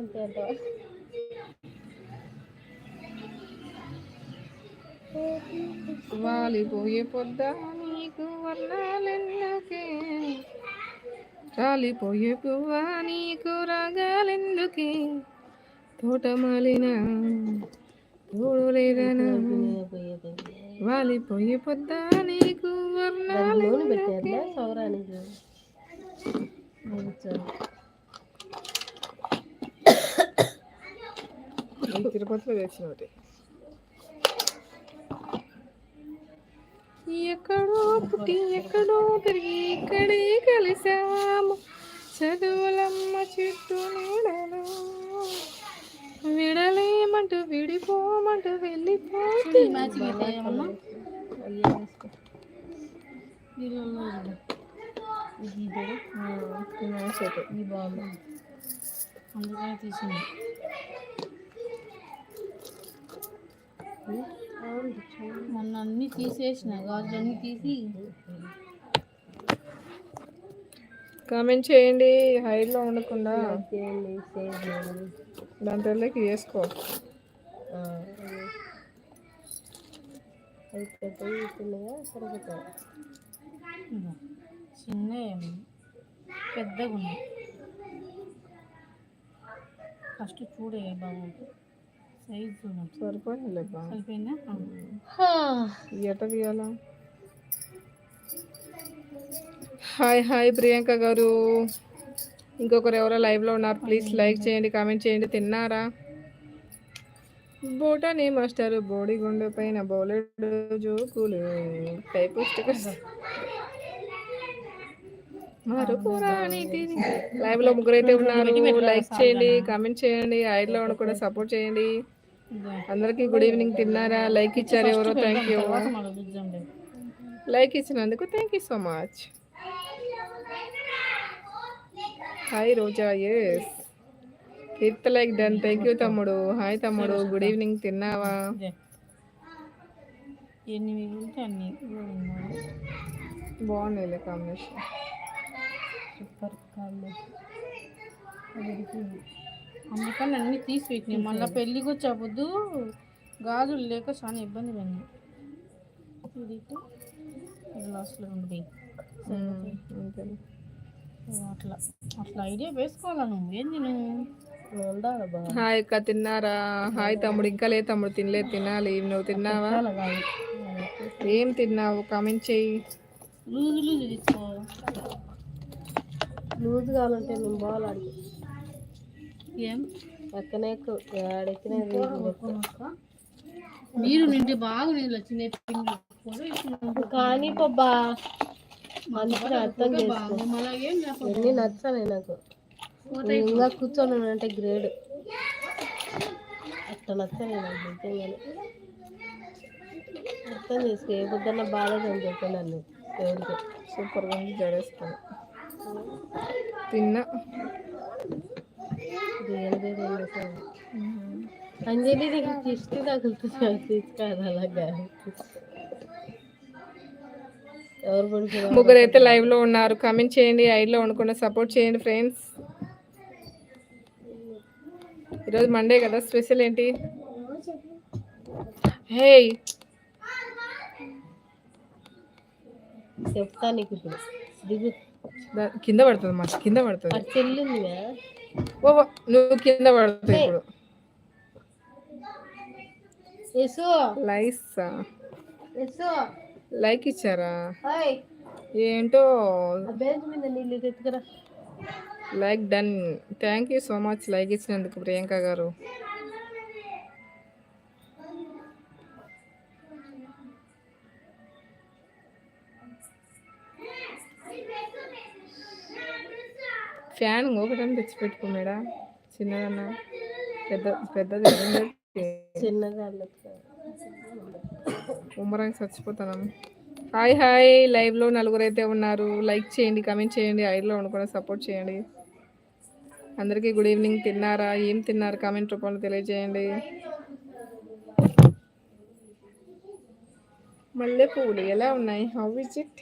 అంతే అంట. వాలిపోయే పొద్దా నీకు వర్ణాలెందుకే? రాలిపోయే పువ్వా నీకు రాగాలెందుకే? తోటమాలిన తోడు లేదనా పోయేది వాలిపోయే పొద్దా నీకు వర్ణాలెందుకే? పెట్టారులే సౌరానికి. తిరుపతిలో తెచ్చిన ఒకటి ఎక్కడో పుట్టి ఎక్కడో తిరిగి ఇక్కడే కలిసాము చదువులమ్మ చుట్టూ నీడలు. విడలేమంటూ విడిపోమంటూ వెళ్ళిపోతే అందుకని తీసింది. మొన్న అన్ని తీసేసిన గాజులన్నీ తీసి. కామెంట్ చేయండి హైట్లో ఉండకుండా. చేయండి. దాంట్లోకి వేసుకో. చిన్న పెద్దగా ఉన్నాయి ఫస్ట్ చూడే బాబు. చూడండి సరిపోయింది బా సరిపోయిందా? ఎట తీయాలా హాయ్ హాయ్ ప్రియాంక గారు. ఇంకొకరు ఎవరో లైవ్లో ఉన్నారు. ప్లీజ్ లైక్ చేయండి కామెంట్ చేయండి. తిన్నారా? బోటాని మాస్టర్ బోడి గుండె పైన బౌలెడ్ జోకులు టైప్ స్టిక్కర్స్. లైవ్లో ముగ్గురు అయితే ఉన్నారు. లైక్ చేయండి కామెంట్ చేయండి. ఐడ్లో కూడా సపోర్ట్ చేయండి. అందరికీ గుడ్ ఈవినింగ్. తిన్నారా? లైక్ ఇచ్చారు ఎవరో? థ్యాంక్ యూ లైక్ ఇచ్చినందుకు thank you so much hi Roja yes hit like done thank you తమ్ముడు. హాయ్ తమ్ముడు. గుడ్ ఈవినింగ్ తిన్నావా? బాగున్నాయి కాంబినేషన్ సూపర్ కాంబినేషన్ అందుకని అన్ని తీసి పెట్టినాయి మళ్ళీ పెళ్ళికి వచ్చే పొద్దు గాజులు లేక చాలా ఇబ్బంది పడినాయి ఇది లాస్ట్లో ఉండి అంతే. అట్లా. అట్లా ఐడియా వేసుకోవాలా నువ్వు? ఏంది నువ్వు? హాయ్ అక్క తిన్నారా? హాయ్ తమ్ముడు. ఇంకా లేదు తమ్ముడు. తినలేదు తినాలి. నువ్వు తిన్నావా? ఏం తిన్నావు? కామెంట్ చెయ్యి. లూజు లూజు తీసుకో. లూజ్ కావాలంటే నేను బాగా ఏం? ఎక్కనే ఎక్కడెక్కిన మీరు నిండి బాగా నీళ్ళు వచ్చింది కానీ పబ్బా అందుకని అర్థం చేసుకో. ఎన్ని నచ్చాలి నాకు. నేను ఇంకా కూర్చొని అంటే గ్రేడ్. అట్లా నచ్చాలి నాకు నిజంగానే. అర్థం చేసుకో ఏ పొద్దున్న బాగాలేదని చెప్పాను నన్ను. దేవుడికి సూపర్గా ఉంది తిన్నా. అంజలి నీకు కిష్టి తగులుతుంది తీసుకోదు అలాగా ఎవరు పడుకున్నారు ముగ్గురు అయితే లైవ్లో ఉన్నారు. కామెంట్ చేయండి ఐడ్లో ఉండకుండా సపోర్ట్ చేయండి ఫ్రెండ్స్ ఈరోజు మండే కదా స్పెషల్ ఏంటి? హే చెప్తా నీకు కింద పడుతుంది మా కింద పడుతుంది. చెల్లిందిగా. ఓ నువ్వు కింద పడుతుంది ఇప్పుడు. యశు లైక్ ఇచ్చారా? ఏంటో? Like done. Thank you so much like ఇచ్చినందుకు ప్రియాంక గారు. ఫ్యాన్ ఒకటని తెచ్చిపెట్టుకో మేడా చిన్నదన్నా? పెద్ద పెద్దది ఉమ్మరాకి చచ్చిపోతాను హాయ్ హాయ్. లైవ్లో నలుగురు అయితే ఉన్నారు. లైక్ చేయండి కమెంట్ చేయండి ఐడ్లో ఉండకుండా సపోర్ట్ చేయండి. అందరికీ గుడ్ ఈవినింగ్. తిన్నారా? ఏం తిన్నారు? కామెంట్ రూపంలో తెలియజేయండి. మల్లె పువ్వులు ఎలా ఉన్నాయి? How is it